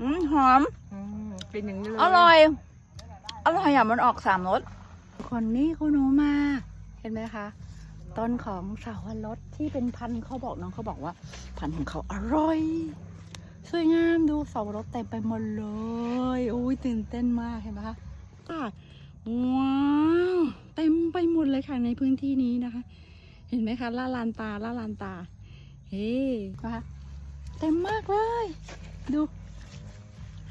อืมหอม อืมเป็นอย่างนี้เลยอร่อย อร่อยอะมันออกสามรสคนนี้คุณหนูมา เห็นไหมคะ ต้นของสาวรสที่เป็นพันธุ์เขาบอกน้องเขาบอกว่า พันธุ์ของเขาอร่อย สวยงามดูสาวรสเต็มไปหมดเลยโอ้ยตื่นเต้นมากเห็นไหมคะค่ะว้าวเต็มไปหมดเลยค่ะในพื้นที่นี้นะคะ เห็นไหมคะล่าลานตาล่าลานตา เฮ้นะคะ เต็มมากเลย ดู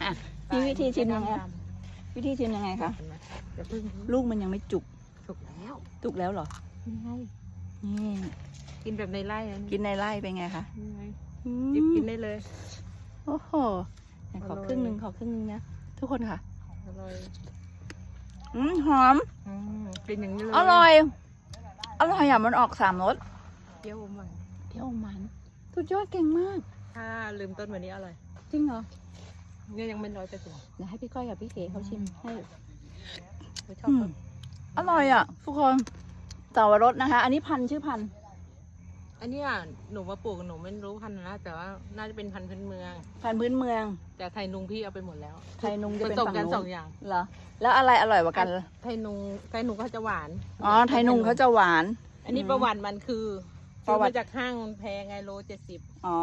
อะมีวิธีชิมยังไงวิธีชิมยังไงคะเดี๋ยวเพิ่งลูกมันยังไม่จุกสุกแล้วจุกแล้วเหรอนี่ไงนี่กินแบบในไร่อะกินในไร่เป็นไงคะนี่ไงอืจิบมกินได้เลย โอ้โหไหนขออร่อยครึ่งหนึ่งขอครึ่งหนึ่งนะทุกคนค่ะอร่อยอืมหอมอืมเป็นอย่างนี้เลยอร่อย อร่อยอะมันออกสามรสเปรี้ยวอมหวานเที่ยวมันสุดยอดเก่งมาก ถ้าลืมต้นวันนี้อร่อยจริงเหรอเนี่ยยังไม่ร้อยเปอร์เซ็นต์เดี๋ยวให้พี่ก้อยกับพี่เก๋เขาชิมให้ไม่ชอบอืมต้นอร่อยอะทุกคนสาวรสนะคะ อันนี้พันธุ์ชื่อพันธุ์อันเนี้ยหนูมาปลูกหนูไม่รู้พันธุ์นะแต่ว่าน่าจะเป็นพันธุ์พื้นเมือง พันธุ์พื้นเมือง แต่ไทยนุงพี่เอาไปหมดแล้วไทยนุงจะผเป็นสมฝั่งกันนู้สอนงอย่างเหรอแล้วอะไรอร่อยกว่ากันไทยนุงไทยนุงเขาจะหวานอ๋อไทยนุงเขาจะหวาน อันนี้อืมประวัติมันคือปซื้ระอวัมาติจากห้างแพงไงโลเจ็ดสิบอ๋อ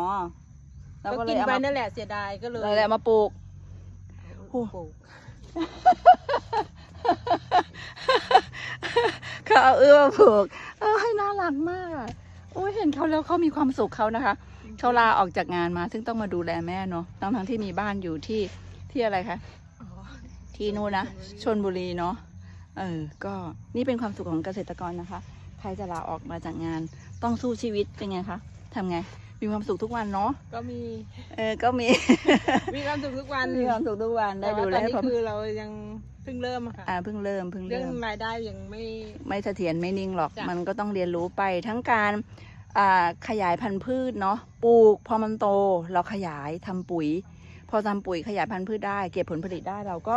แล้วก็ก็เลกิยนเอาไปมานั่นแหละเสียดายก็เลยเลยเอามาปลูก ปลูกเขาเอาเอื้อมาปลูก เออให้น่ารักมากอะโอ้ยเห็นเขาแล้วเขามีความสุขเขานะคะ เขาลาออกจากงานมา ซึ่งต้องมาดูแลแม่เนาะทั้งทั้งๆที่มีบ้านอยู่ที่ที่อะไรคะ อ๋อที่นู่นนะชนบุรีเนาะเออก็นี่เป็นความสุขของเกษตรกรนะคะ ใครจะลาออกมาจากงานต้องสู้ชีวิตเป็นไงคะทำไง มีความสุขทุกวันเนาะก็มีเออก็มีมีความสุขทุกวันมีความสุขทุกวันได้แต่ดูว่าแลตอนนี้พ่อคือเรายังเพิ่งเริ่มอะค่ะอ่าเพิ่งเริ่มเพิ่งเรื่อเริ่งมรายได้ยังไม่ไม่เสถียรไม่นิ่งหรอกจ้ะมันก็ต้องเรียนรู้ไปทั้งการอ่าขยายพันธุ์พืชเนาะปลูก พอมันโตเราขยายทำปุ๋ย พอทำปุ๋ยขยายพันธุ์พืชได้ เก็บผลผลิตได้เราก็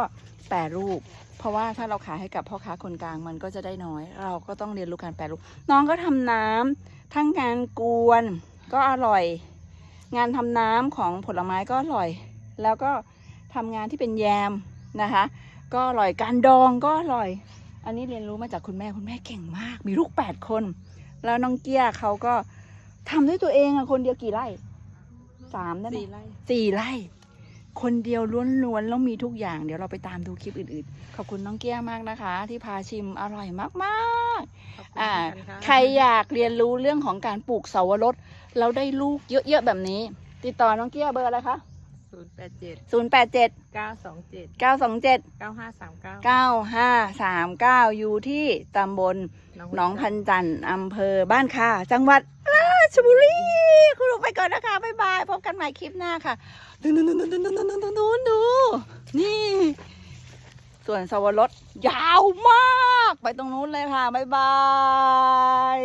แปรรูป เพราะว่าถ้าเราขายให้กับพ่อค้าคนกลางมันก็จะได้น้อย เราก็ต้องเรียนรู้การแปรรูป น้องก็ทำน้ำทั้งงานกวน ก็อร่อย งานทำน้ำของผลไม้ก็อร่อย แล้วก็ทำงานที่เป็นแยมนะคะ ก็อร่อยการดองก็อร่อย อันนี้เรียนรู้มาจากคุณแม่คุณแม่เก่งมาก มีลูกแปดคน แล้วน้องเกี้ยเขาก็ทำด้วยตัวเองอะคนเดียวกี่ไร่สามได้ไหมสี่ไร่สี่ไร่ คนเดียวล้วนๆแล้วมีทุกอย่าง เดี๋ยวเราไปตามดูคลิปอื่นๆ ขอบคุณน้องเกี้ยมากนะคะ ที่พาชิมอร่อยมากๆขอบคุณอ่าเหมือนกันะใครอยากเรียนรู้เรื่องของการปลูกเสาวรส แล้วได้ลูกเยอะๆแบบนี้ ติดต่อน้องเกี้ยเบอร์อะไรคะศูนย์แปดเจ็ด0 8 7เก้าสองเจ็ด9 2 7เก้าห้าสามเก้า9 5 3 9อยู่ที่ตำบลหนองพันจันทร์อำเภอบ้านค่าจังหวัดราชบุรีคุณลูกไปก่อนนะคะบ๊ายบายพบกันใหม่คลิปหน้าค่ะดูดูดูดูดูดูดูดูดูนี่ ส่วนสวรสยาวมาก ไปตรงนู้นเลยค่ะบ๊ายบาย